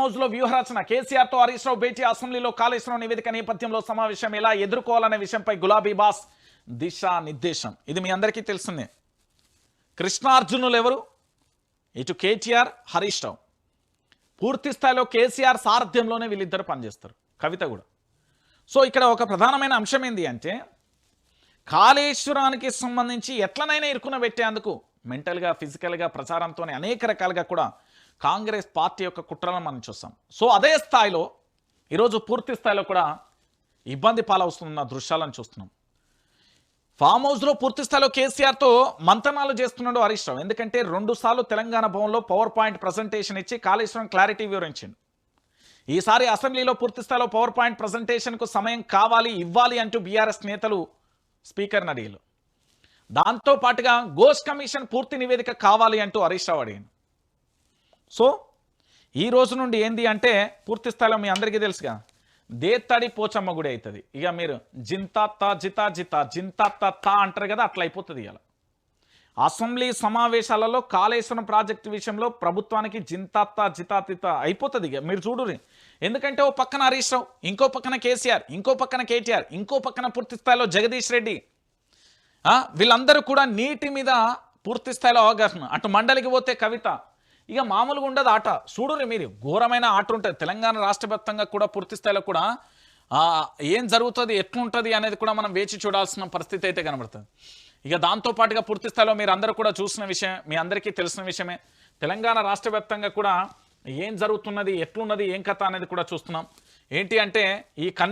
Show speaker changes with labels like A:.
A: హౌస్లో వ్యూహరచన. కేసీఆర్తో హరీష్ రావు భేటీ అసెంబ్లీలో కాళేశ్వరం నివేదిక నేపథ్యంలో సమావేశం ఎలా ఎదుర్కోవాలనే విషయంపై గులాబీ బాస్ దిశా నిర్దేశం ఇది మీ అందరికీ తెలిసిందే. కృష్ణార్జునులు ఎవరు ఇటు కేటీఆర్ హరీష్ రావు పూర్తి స్థాయిలో కేసీఆర్ సారథ్యంలోనే వీళ్ళిద్దరు పనిచేస్తారు. కవిత కూడా. సో ఇక్కడ ఒక ప్రధానమైన అంశం ఏంది అంటే కాళేశ్వరానికి సంబంధించి ఎట్లనైనా ఇరుకున పెట్టేందుకు మెంటల్గా ఫిజికల్గా ప్రచారంతో అనేక రకాలుగా కూడా కాంగ్రెస్ పార్టీ యొక్క కుట్రలను మనం చూస్తాం. సో అదే స్థాయిలో ఈరోజు పూర్తి స్థాయిలో కూడా ఇబ్బంది పాలవుతున్న దృశ్యాలను చూస్తున్నాం. ఫామ్ హౌస్లో పూర్తి స్థాయిలో కేసీఆర్తో మంతనాలు చేస్తున్నాడు హరీష్ రావు. ఎందుకంటే రెండు సార్లు తెలంగాణ భవన్లో పవర్ పాయింట్ ప్రజెంటేషన్ ఇచ్చి కాళేశ్వరం క్లారిటీ వివరించింది ఈసారి అసెంబ్లీలో పూర్తి స్థాయిలో పవర్ పాయింట్ ప్రజెంటేషన్కు సమయం కావాలి ఇవ్వాలి అంటూ బీఆర్ఎస్ నేతలు స్పీకర్ని అడిగారు. దాంతో పాటుగా గోస్ కమిషన్ పూర్తి నివేదిక కావాలి అంటూ హరీష్ రావు అడిగాను సో ఈ రోజు నుండి ఏంది అంటే పూర్తి స్థాయిలో మీ అందరికీ తెలుసుగా. దేత్తడి పోచమ్మ గుడి అవుతుంది ఇక మీరు జింతా తా జితా జితా జింతా తా తా అంటారు కదా అట్లా అయిపోతుంది ఇలా అసెంబ్లీ సమావేశాలలో కాళేశ్వరం ప్రాజెక్టు విషయంలో ప్రభుత్వానికి జింతాత్త జితాతిత అయిపోతుంది ఇక. మీరు చూడురి ఎందుకంటే ఓ పక్కన హరీష్ రావు ఇంకో పక్కన కేసీఆర్ ఇంకో పక్కన కేటీఆర్ ఇంకో పక్కన పూర్తి స్థాయిలో జగదీష్ రెడ్డి. వీళ్ళందరూ కూడా నీటి మీద పూర్తి స్థాయిలో అవగాహన. అటు మండలికి పోతే కవిత ఇక మామూలుగా ఉండదు ఆట. చూడరు మీరు ఘోరమైన ఆట ఉంటుంది. తెలంగాణ రాష్ట్ర వ్యాప్తంగా కూడా పూర్తి స్థాయిలో కూడా ఏం జరుగుతుంది ఎట్లుంటుంది అనేది కూడా మనం వేచి చూడాల్సిన పరిస్థితి అయితే కనబడుతుంది. ఇక దాంతో పాటుగా పూర్తి స్థాయిలో మీరు అందరూ కూడా చూసిన విషయం మీ అందరికీ తెలిసిన విషయమే. తెలంగాణ రాష్ట్ర వ్యాప్తంగా కూడా ఏం జరుగుతున్నది ఎట్లున్నది ఏం కథ అనేది కూడా చూస్తున్నాం. ఏంటి అంటే ఈ కన్నీ